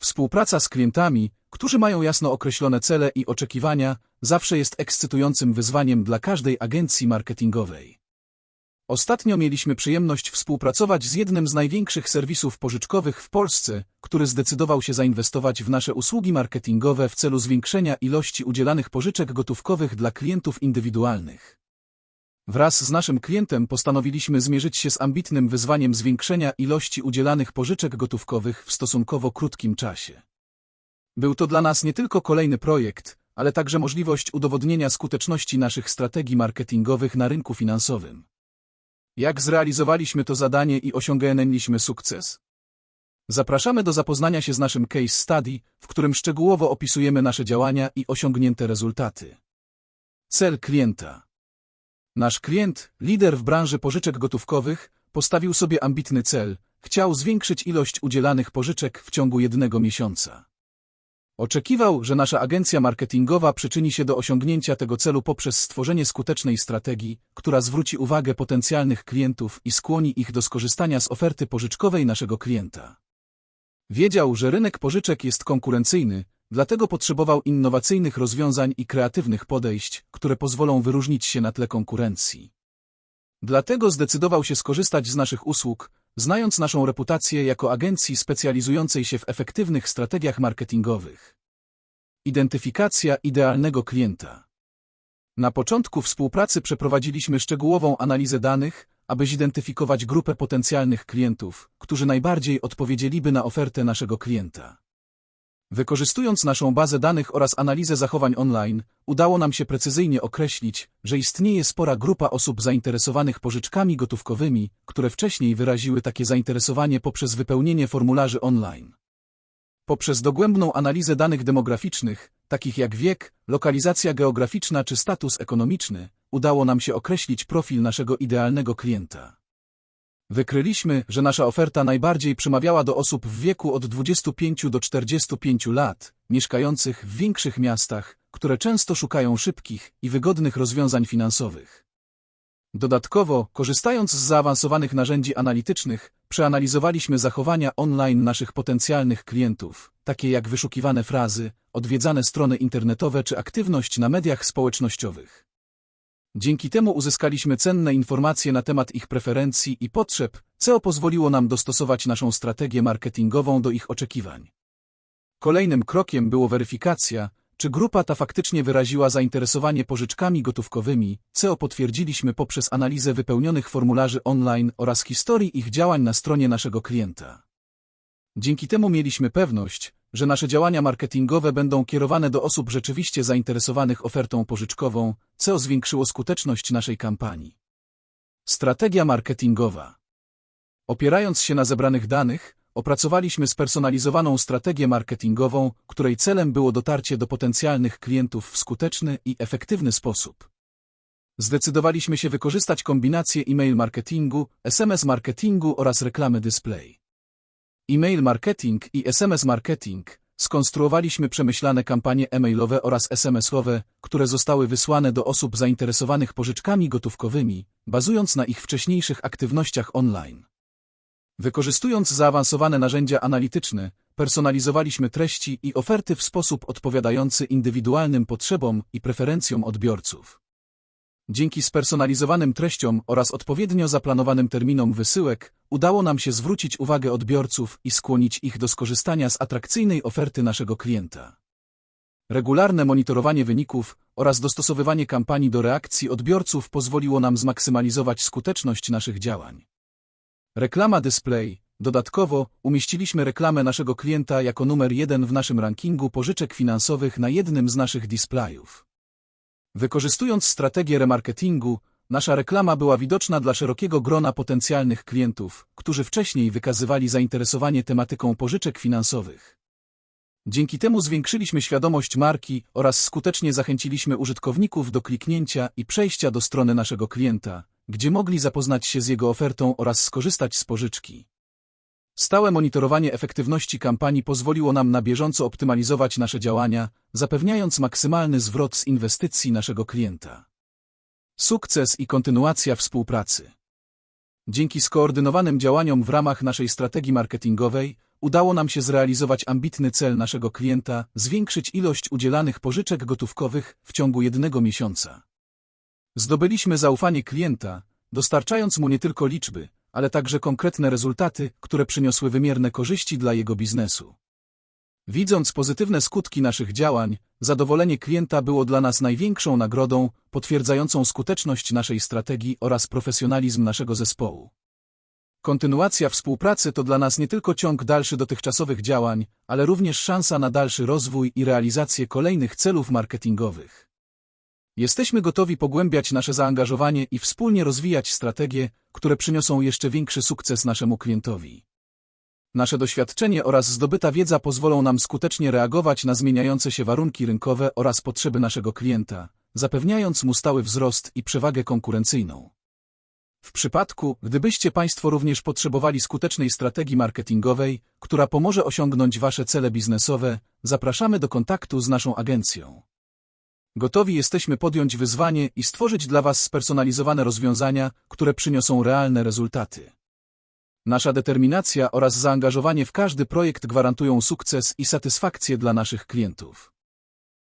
Współpraca z klientami, którzy mają jasno określone cele i oczekiwania, zawsze jest ekscytującym wyzwaniem dla każdej agencji marketingowej. Ostatnio mieliśmy przyjemność współpracować z jednym z największych serwisów pożyczkowych w Polsce, który zdecydował się zainwestować w nasze usługi marketingowe w celu zwiększenia ilości udzielanych pożyczek gotówkowych dla klientów indywidualnych. Wraz z naszym klientem postanowiliśmy zmierzyć się z ambitnym wyzwaniem zwiększenia ilości udzielanych pożyczek gotówkowych w stosunkowo krótkim czasie. Był to dla nas nie tylko kolejny projekt, ale także możliwość udowodnienia skuteczności naszych strategii marketingowych na rynku finansowym. Jak zrealizowaliśmy to zadanie i osiągnęliśmy sukces? Zapraszamy do zapoznania się z naszym case study, w którym szczegółowo opisujemy nasze działania i osiągnięte rezultaty. Cel klienta Nasz klient, lider w branży pożyczek gotówkowych, postawił sobie ambitny cel. Chciał zwiększyć ilość udzielanych pożyczek w ciągu jednego miesiąca. Oczekiwał, że nasza agencja marketingowa przyczyni się do osiągnięcia tego celu poprzez stworzenie skutecznej strategii, która zwróci uwagę potencjalnych klientów i skłoni ich do skorzystania z oferty pożyczkowej naszego klienta. Wiedział, że rynek pożyczek jest konkurencyjny, dlatego potrzebował innowacyjnych rozwiązań i kreatywnych podejść, które pozwolą wyróżnić się na tle konkurencji. Dlatego zdecydował się skorzystać z naszych usług, znając naszą reputację jako agencji specjalizującej się w efektywnych strategiach marketingowych. Identyfikacja idealnego klienta. Na początku współpracy przeprowadziliśmy szczegółową analizę danych, aby zidentyfikować grupę potencjalnych klientów, którzy najbardziej odpowiedzieliby na ofertę naszego klienta. Wykorzystując naszą bazę danych oraz analizę zachowań online, udało nam się precyzyjnie określić, że istnieje spora grupa osób zainteresowanych pożyczkami gotówkowymi, które wcześniej wyraziły takie zainteresowanie poprzez wypełnienie formularzy online. Poprzez dogłębną analizę danych demograficznych, takich jak wiek, lokalizacja geograficzna czy status ekonomiczny, udało nam się określić profil naszego idealnego klienta. Wykryliśmy, że nasza oferta najbardziej przemawiała do osób w wieku od 25 do 45 lat, mieszkających w większych miastach, które często szukają szybkich i wygodnych rozwiązań finansowych. Dodatkowo, korzystając z zaawansowanych narzędzi analitycznych, przeanalizowaliśmy zachowania online naszych potencjalnych klientów, takie jak wyszukiwane frazy, odwiedzane strony internetowe czy aktywność na mediach społecznościowych. Dzięki temu uzyskaliśmy cenne informacje na temat ich preferencji i potrzeb, co pozwoliło nam dostosować naszą strategię marketingową do ich oczekiwań. Kolejnym krokiem było weryfikacja, czy grupa ta faktycznie wyraziła zainteresowanie pożyczkami gotówkowymi, co potwierdziliśmy poprzez analizę wypełnionych formularzy online oraz historii ich działań na stronie naszego klienta. Dzięki temu mieliśmy pewność, że nasze działania marketingowe będą kierowane do osób rzeczywiście zainteresowanych ofertą pożyczkową, co zwiększyło skuteczność naszej kampanii. Strategia marketingowa. Opierając się na zebranych danych, opracowaliśmy spersonalizowaną strategię marketingową, której celem było dotarcie do potencjalnych klientów w skuteczny i efektywny sposób. Zdecydowaliśmy się wykorzystać kombinację e-mail marketingu, SMS marketingu oraz reklamy display. E-mail marketing i SMS marketing skonstruowaliśmy przemyślane kampanie e-mailowe oraz SMS-owe, które zostały wysłane do osób zainteresowanych pożyczkami gotówkowymi, bazując na ich wcześniejszych aktywnościach online. Wykorzystując zaawansowane narzędzia analityczne, personalizowaliśmy treści i oferty w sposób odpowiadający indywidualnym potrzebom i preferencjom odbiorców. Dzięki spersonalizowanym treściom oraz odpowiednio zaplanowanym terminom wysyłek, udało nam się zwrócić uwagę odbiorców i skłonić ich do skorzystania z atrakcyjnej oferty naszego klienta. Regularne monitorowanie wyników oraz dostosowywanie kampanii do reakcji odbiorców pozwoliło nam zmaksymalizować skuteczność naszych działań. Reklama display. Dodatkowo umieściliśmy reklamę naszego klienta jako numer jeden w naszym rankingu pożyczek finansowych na jednym z naszych displayów. Wykorzystując strategię remarketingu, nasza reklama była widoczna dla szerokiego grona potencjalnych klientów, którzy wcześniej wykazywali zainteresowanie tematyką pożyczek finansowych. Dzięki temu zwiększyliśmy świadomość marki oraz skutecznie zachęciliśmy użytkowników do kliknięcia i przejścia do strony naszego klienta, gdzie mogli zapoznać się z jego ofertą oraz skorzystać z pożyczki. Stałe monitorowanie efektywności kampanii pozwoliło nam na bieżąco optymalizować nasze działania, zapewniając maksymalny zwrot z inwestycji naszego klienta. Sukces i kontynuacja współpracy. Dzięki skoordynowanym działaniom w ramach naszej strategii marketingowej udało nam się zrealizować ambitny cel naszego klienta, zwiększyć ilość udzielanych pożyczek gotówkowych w ciągu jednego miesiąca. Zdobyliśmy zaufanie klienta, dostarczając mu nie tylko liczby, ale także konkretne rezultaty, które przyniosły wymierne korzyści dla jego biznesu. Widząc pozytywne skutki naszych działań, zadowolenie klienta było dla nas największą nagrodą, potwierdzającą skuteczność naszej strategii oraz profesjonalizm naszego zespołu. Kontynuacja współpracy to dla nas nie tylko ciąg dalszy dotychczasowych działań, ale również szansa na dalszy rozwój i realizację kolejnych celów marketingowych. Jesteśmy gotowi pogłębiać nasze zaangażowanie i wspólnie rozwijać strategie, które przyniosą jeszcze większy sukces naszemu klientowi. Nasze doświadczenie oraz zdobyta wiedza pozwolą nam skutecznie reagować na zmieniające się warunki rynkowe oraz potrzeby naszego klienta, zapewniając mu stały wzrost i przewagę konkurencyjną. W przypadku, gdybyście Państwo również potrzebowali skutecznej strategii marketingowej, która pomoże osiągnąć Wasze cele biznesowe, zapraszamy do kontaktu z naszą agencją. Gotowi jesteśmy podjąć wyzwanie i stworzyć dla Was spersonalizowane rozwiązania, które przyniosą realne rezultaty. Nasza determinacja oraz zaangażowanie w każdy projekt gwarantują sukces i satysfakcję dla naszych klientów.